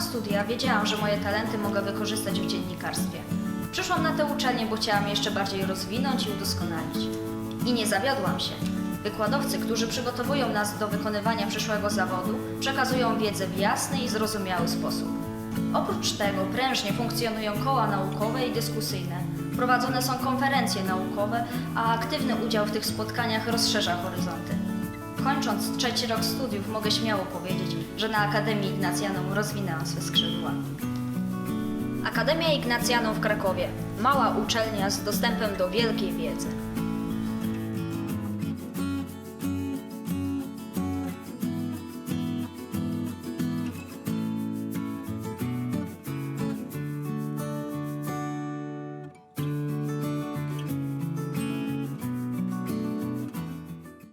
studia, wiedziałam, że moje talenty mogę wykorzystać w dziennikarstwie. Przyszłam na tę uczelnię, bo chciałam jeszcze bardziej rozwinąć i udoskonalić. I nie zawiodłam się. Wykładowcy, którzy przygotowują nas do wykonywania przyszłego zawodu, przekazują wiedzę w jasny i zrozumiały sposób. Oprócz tego prężnie funkcjonują koła naukowe i dyskusyjne. Prowadzone są konferencje naukowe, a aktywny udział w tych spotkaniach rozszerza horyzonty. Kończąc trzeci rok studiów, mogę śmiało powiedzieć, że na Akademii Ignacjanum rozwinęłam swe skrzydła. Akademia Ignacjanum w Krakowie. Mała uczelnia z dostępem do wielkiej wiedzy.